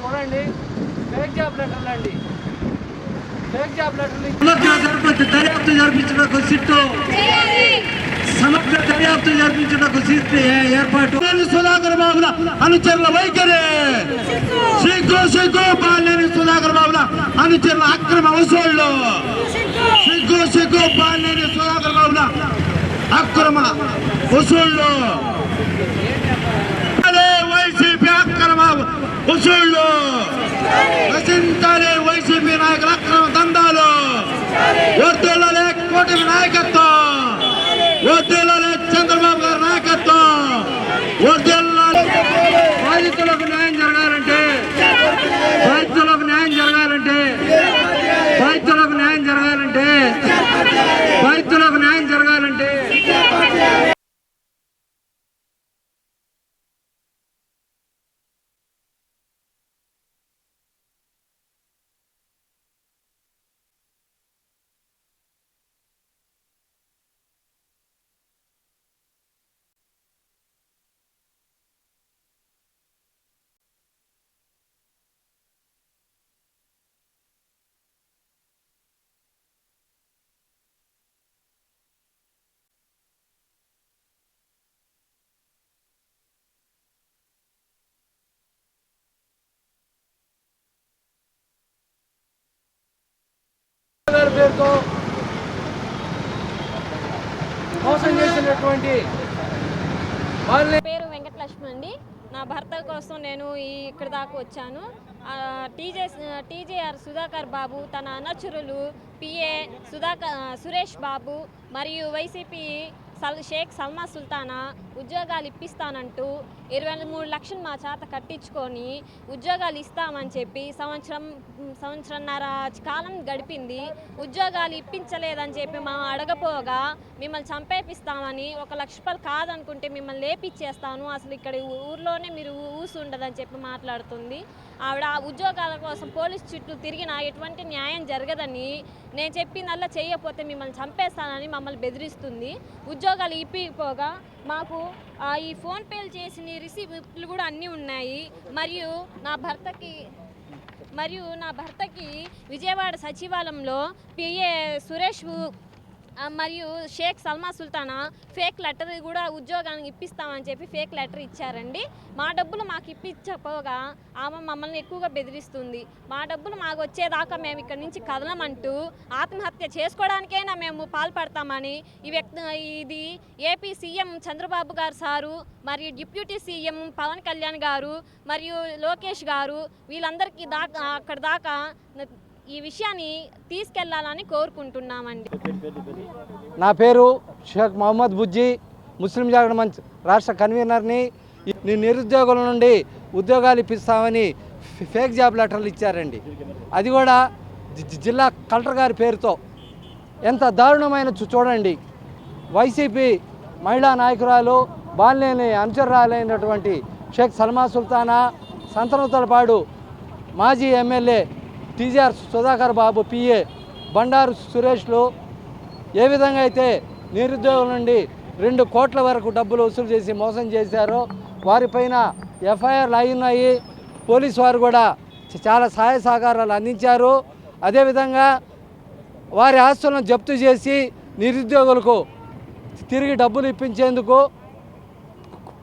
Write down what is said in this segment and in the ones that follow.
చూడండి. Fake job లెటర్లు అండి. ఫేక్ జాబ్ లెటర్లు దర్యాప్తు జరిపించడానికి సిట్టు. సమగ్ర దర్యాప్తు జరిపించడానికి సిట్టు ఏర్పాటు. సుధాకర్ బాబుల అనుచరుల వైఖరి. సిగ్గు సిగ్గు బాలేని సుధాకర్ బాబుల అనుచరుల అక్రమ వసూళ్ళు. సిగ్గు సిగ్గు బాలేని సుధాకర్ బాబుల అక్రమ వసూళ్ళు వసూళ్ళు రచించాలి వైసీపీ నాయకుల అక్రమ దందాలు. వద్దులలే కూటమి నాయకత్వం. వద్దులలే చంద్రబాబు గారి నాయకత్వం. వద్దులాలి బాధితులకు న్యాయం జరగాలంటే బాధితులకు న్యాయం జరగాలంటే బాధితులకు న్యాయం జరగాలంటే బాధితులకు న్యాయం జరగాలంటే గారి పేరుతో. మోసం చేసినటువంటి పేరు వెంకటలక్ష్మి అండి. నా భర్త కోసం నేను ఈ ఇక్కడ దాకా వచ్చాను. టీజే టీజేఆర్ సుధాకర్ బాబు తన అనర్చురులు పిఏ సుధాకర్ సురేష్ బాబు మరియు వైసీపీ సల్ షేక్ సల్మా సుల్తానా ఉద్యోగాలు ఇప్పిస్తానంటూ ఇరవై మూడు లక్షలు మా చేత కట్టించుకొని ఉద్యోగాలు ఇస్తామని చెప్పి సంవత్సరం సంవత్సరంన్నర కాలం గడిపింది. ఉద్యోగాలు ఇప్పించలేదని చెప్పి మేము అడగపోగా మిమ్మల్ని చంపేపిస్తామని ఒక లక్ష రూపాయలు కాదనుకుంటే మిమ్మల్ని లేపిచ్చేస్తాను. అసలు ఇక్కడ ఊర్లోనే మీరు ఊసు ఉండదని చెప్పి మాట్లాడుతుంది. ఆవిడ ఉద్యోగాల కోసం పోలీస్ చుట్టూ తిరిగినా ఎటువంటి న్యాయం జరగదని నేను చెప్పిందల్లా చేయకపోతే మిమ్మల్ని చంపేస్తానని మమ్మల్ని బెదిరిస్తుంది. ఉద్యోగాలు ఇప్పిపోగా మాకు ఆ, ఈ ఫోన్పేలు చేసిన రిసీప్ట్లు కూడా అన్నీ ఉన్నాయి. మరియు నా భర్తకి మరియు నా భర్తకి విజయవాడ సచివాలయంలో పిఏ సురేష్ మరియు షేక్ సల్మా సుల్తానా ఫేక్ లెటర్ కూడా ఉద్యోగానికి ఇప్పిస్తామని చెప్పి ఫేక్ లెటర్ ఇచ్చారండి. మా డబ్బులు మాకు ఇప్పించకపోగా ఆమె మమ్మల్ని ఎక్కువగా బెదిరిస్తుంది. మా డబ్బులు మాకు వచ్చేదాకా మేము ఇక్కడి నుంచి కదలమంటూ ఆత్మహత్య చేసుకోవడానికైనా మేము పాల్పడతామని ఈ వ్యక్తి ఇది ఏపీ సీఎం చంద్రబాబు గారు సారు మరియు డిప్యూటీ సీఎం పవన్ కళ్యాణ్ గారు మరియు లోకేష్ గారు వీళ్ళందరికీ దాకా అక్కడ దాకా ఈ విషయాన్ని తీసుకెళ్ళాలని కోరుకుంటున్నామండి. నా పేరు షేక్ మహమ్మద్ బుజ్జి ముస్లిం జాగరణ మంచ్ రాష్ట్ర కన్వీనర్ని. ఈ నిరుద్యోగుల నుండి ఉద్యోగాలు ఇప్పిస్తామని ఫేక్ జాబ్ లెటర్లు ఇచ్చారండి. అది కూడా జిల్లా కలెక్టర్ గారి పేరుతో. ఎంత దారుణమైన చూడండి. వైసీపీ మహిళా నాయకురాలు బాలినేని అనుచరురాలైనటువంటి షేక్ సల్మా సుల్తానా సంతనూతలపాడు మాజీ MLA TGR Sudhakar Babu PA Bandaru సురేష్లు ఏ విధంగా అయితే నిరుద్యోగుల నుండి రెండు కోట్ల వరకు డబ్బులు వసూలు చేసి మోసం చేశారో వారిపైన ఎఫ్ఐఆర్లు అయినాయి పోలీసు వారు కూడా చాలా సహాయ సహకారాలు అందించారు. అదేవిధంగా వారి ఆస్తులను జప్తు చేసి నిరుద్యోగులకు తిరిగి డబ్బులు ఇప్పించేందుకు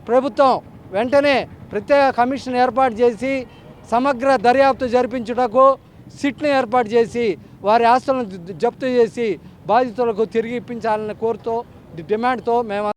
ప్రభుత్వం వెంటనే ప్రత్యేక కమిషన్ ఏర్పాటు చేసి సమగ్ర దర్యాప్తు జరిపించుటకు సిట్ను ఏర్పాటు చేసి వారి ఆస్తులను జప్తు చేసి బాధితులకు తిరిగి ఇప్పించాలని కోరుతూ డిమాండ్తో మేము